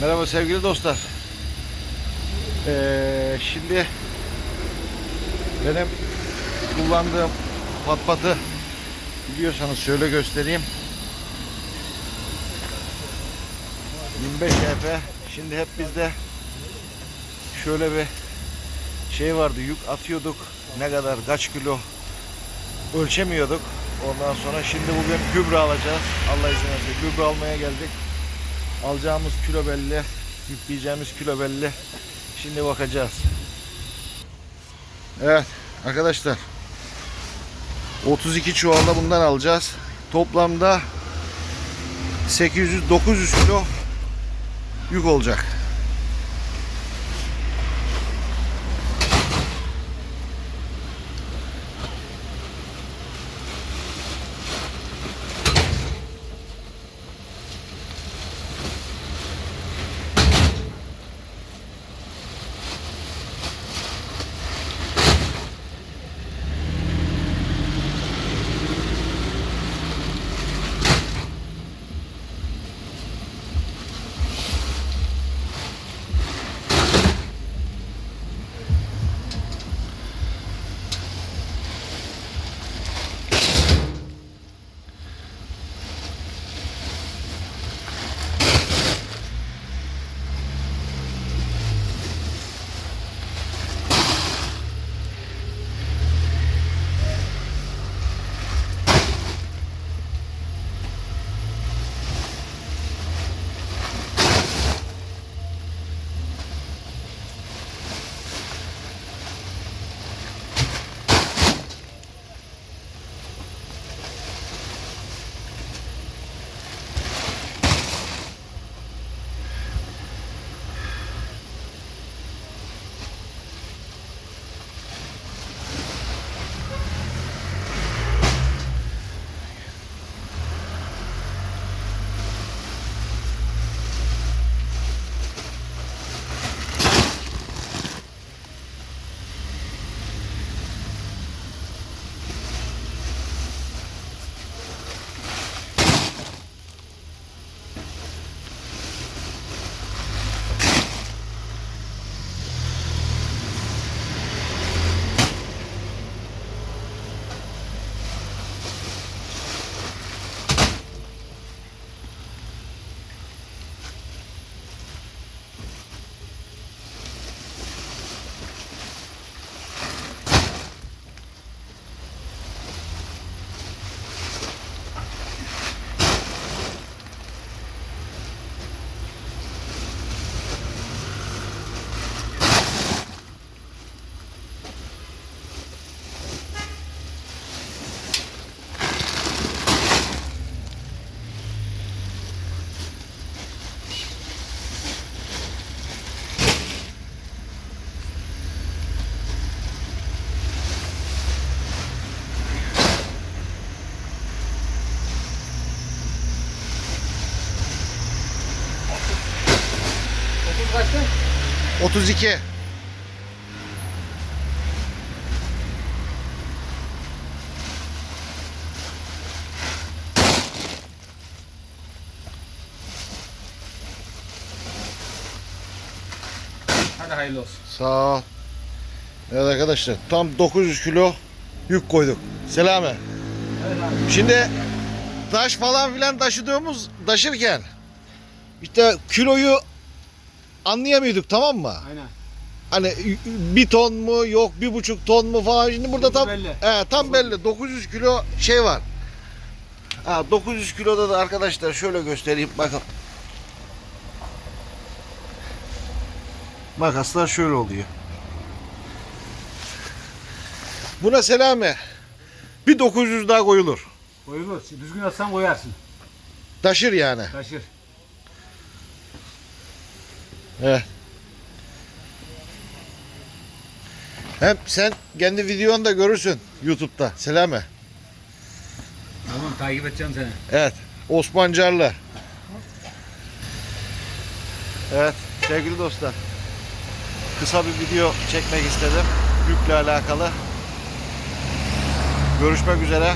Merhaba sevgili dostlar. Ee, şimdi benim kullandığım patpatı biliyorsanız şöyle göstereyim. 25 HP. Şimdi hep bizde şöyle bir şey vardı. Yük atıyorduk. Ne kadar kaç kilo ölçemiyorduk. Ondan sonra şimdi bugün gübre alacağız. Allah izin verirse gübre almaya geldik. Alacağımız kilo belli. Yükleyeceğimiz kilo belli. Şimdi bakacağız. Evet arkadaşlar. 32 çuvalda bundan alacağız. Toplamda 800-900 kilo yük olacak. Kaçtı? 32. Hadi hayırlı olsun. Sağ ol. Evet arkadaşlar tam 900 kilo yük koyduk. Selame. Şimdi taş falan filan taşıdığımız taşırken işte kiloyu anlayamıyorduk tamam mı? Aynen. Hani bir ton mu yok bir buçuk ton mu falan şimdi burada tam belli. He, tam belli 900 kilo şey var. Ha 900 kiloda da arkadaşlar şöyle göstereyim bakın. Makaslar şöyle oluyor. Buna selame. Bir 900 daha koyulur. Koyulur. Düzgün atsan koyarsın. Taşır yani. Taşır. Evet. Hem sen kendi videonu da görürsün YouTube'da. Selame. Tamam takip edeceğim seni. Evet. Osman Carlı. Evet sevgili dostlar. Kısa bir video çekmek istedim. Yükle alakalı. Görüşmek üzere.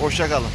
Hoşça kalın.